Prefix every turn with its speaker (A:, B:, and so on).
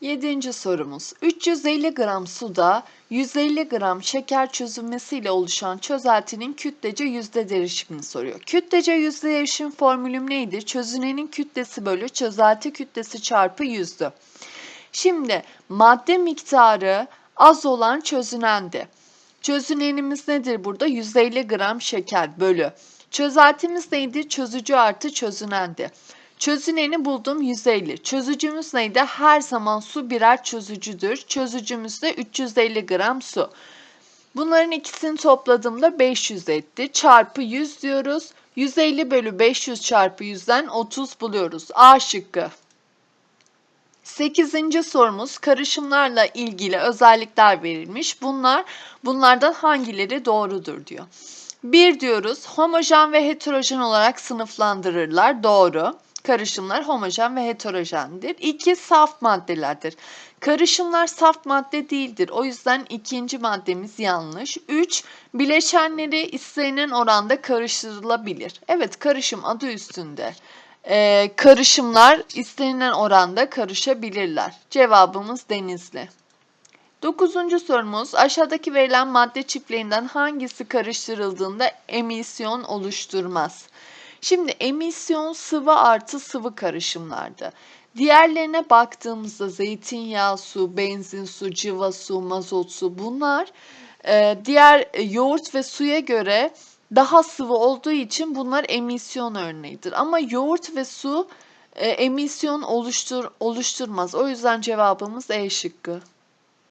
A: Yedinci sorumuz. 350 gram suda 150 gram şeker çözülmesiyle oluşan çözeltinin kütlece yüzde derişimini soruyor. Kütlece yüzde derişim formülüm neydi? Çözünenin kütlesi bölü çözelti kütlesi çarpı yüzdü. Şimdi madde miktarı az olan çözünendi. Çözünenimiz nedir burada? 150 gram şeker bölü. Çözeltimiz neydi? Çözücü artı çözünendi. Çözüneni buldum 150. Çözücümüz neydi? Her zaman su birer çözücüdür. Çözücümüz de 350 gram su. Bunların ikisini topladığımda 500 etti. Çarpı 100 diyoruz. 150 bölü 500 çarpı 100'den 30 buluyoruz. A şıkkı. 8. sorumuz karışımlarla ilgili özellikler verilmiş. Bunlar bunlardan hangileri doğrudur diyor. 1 diyoruz homojen ve heterojen olarak sınıflandırırlar. Doğru. Karışımlar homojen ve heterojendir. 2 saf maddelerdir. Karışımlar saf madde değildir. O yüzden ikinci maddemiz yanlış. 3 bileşenleri istenilen oranda karıştırılabilir. Evet karışım adı üstünde e, karışımlar istenilen oranda karışabilirler. Cevabımız denizli. Dokuzuncu sorumuz aşağıdaki verilen madde çiftlerinden hangisi karıştırıldığında emisyon oluşturmaz? Şimdi emisyon sıvı artı sıvı karışımlardı. Diğerlerine baktığımızda zeytinyağı su, benzin su, civa su, mazot su bunlar e, diğer yoğurt ve suya göre daha sıvı olduğu için bunlar emisyon örneğidir. Ama yoğurt ve su e, emisyon oluştur oluşturmaz. O yüzden cevabımız E şıkkı.